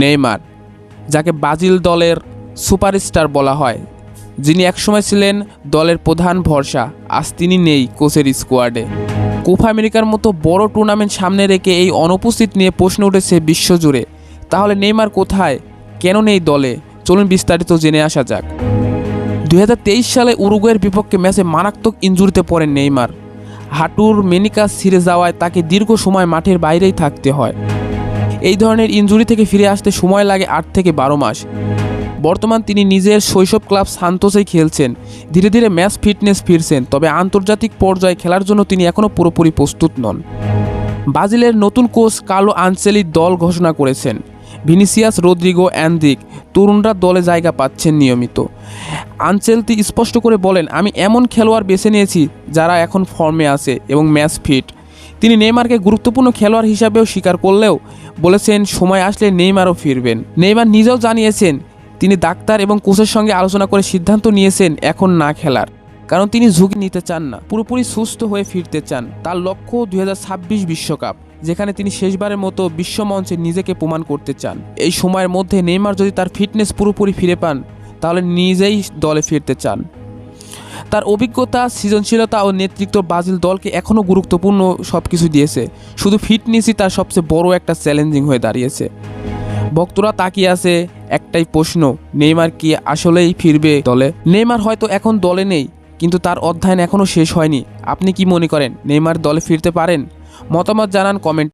Neymar, যাকে Brazil দলের superstar বলা হয়। যিনি একসময় ছিলেন দলের প্রধান ভরসা, আজ তিনি নেই কোচের স্কোয়াডে। কোপা আমেরিকার মতো বড় টুর্নামেন্ট সামনে রেখে এই অনুপস্থিত নিয়ে প্রশ্ন উঠেছে বিশ্বজুড়ে। তাহলে নেইমার কোথায়? কেন নেই দলে? চলুন বিস্তারিত জেনে আসা যাক। দু হাজার তেইশ সালে উরুগুয়ের বিপক্ষে ম্যাচে মারাত্মক ইনজুরিতে পড়েন নেইমার। হাঁটুর মেনিকাস ছিঁড়ে যাওয়ায় তাকে দীর্ঘ সময় মাঠের বাইরেই থাকতে হয়। এই ধরনের ইনজুরি থেকে ফিরে আসতে সময় লাগে আট থেকে বারো মাস। বর্তমান তিনি নিজের শৈশব ক্লাব সান্তোসেই খেলছেন। ধীরে ধীরে ম্যাচ ফিটনেস ফিরছেন, তবে আন্তর্জাতিক পর্যায়ে খেলার জন্য তিনি এখনও পুরোপুরি প্রস্তুত নন। ব্রাজিলের নতুন কোচ কালো আনসেলি দল ঘোষণা করেছেন, ভিনিসিয়াস, রদ্রিগো অ্যান্দিক তরুণরা দলে জায়গা পাচ্ছেন নিয়মিত। আনচেলতি স্পষ্ট করে বলেন, আমি এমন খেলোয়াড় বেছে নিয়েছি যারা এখন ফর্মে আছে এবং ম্যাচ ফিট। তিনি নেইমারকে গুরুত্বপূর্ণ খেলোয়াড় হিসাবেও স্বীকার করলেও বলেছেন, সময় আসলে নেইমারও ফিরবেন। নেইমার নিজেও জানিয়েছেন, তিনি ডাক্তার এবং কোচের সঙ্গে আলোচনা করে সিদ্ধান্ত নিয়েছেন, এখন না খেলার। কারণ তিনি ঝুঁকি নিতে চান না, পুরোপুরি সুস্থ হয়ে ফিরতে চান। তার লক্ষ্য দুই বিশ্বকাপ, যেখানে তিনি শেষবারের মতো বিশ্বমঞ্চে নিজেকে প্রমাণ করতে চান। এই সময়ের মধ্যে নেইমার যদি তার ফিটনেস পুরোপুরি ফিরে পান, তাহলে নিজেই দলে ফিরতে চান। তার অভিজ্ঞতা, সৃজনশীলতা ও নেতৃত্ব ব্রাজিল দলকে এখনও গুরুত্বপূর্ণ সব কিছু দিয়েছে। শুধু ফিটনেসই তার সবচেয়ে বড় একটা চ্যালেঞ্জিং হয়ে দাঁড়িয়েছে। ভক্তরা তাকিয়ে আছে একটাই প্রশ্ন, নেইমার কি আসলেই ফিরবে দলে? নেইমার হয়তো এখন দলে নেই, কিন্তু তার অধ্যয়ন এখনও শেষ হয়নি। আপনি কি মনে করেন, নেইমার দলে ফিরতে পারেন? মতামত জানান কমেন্ট।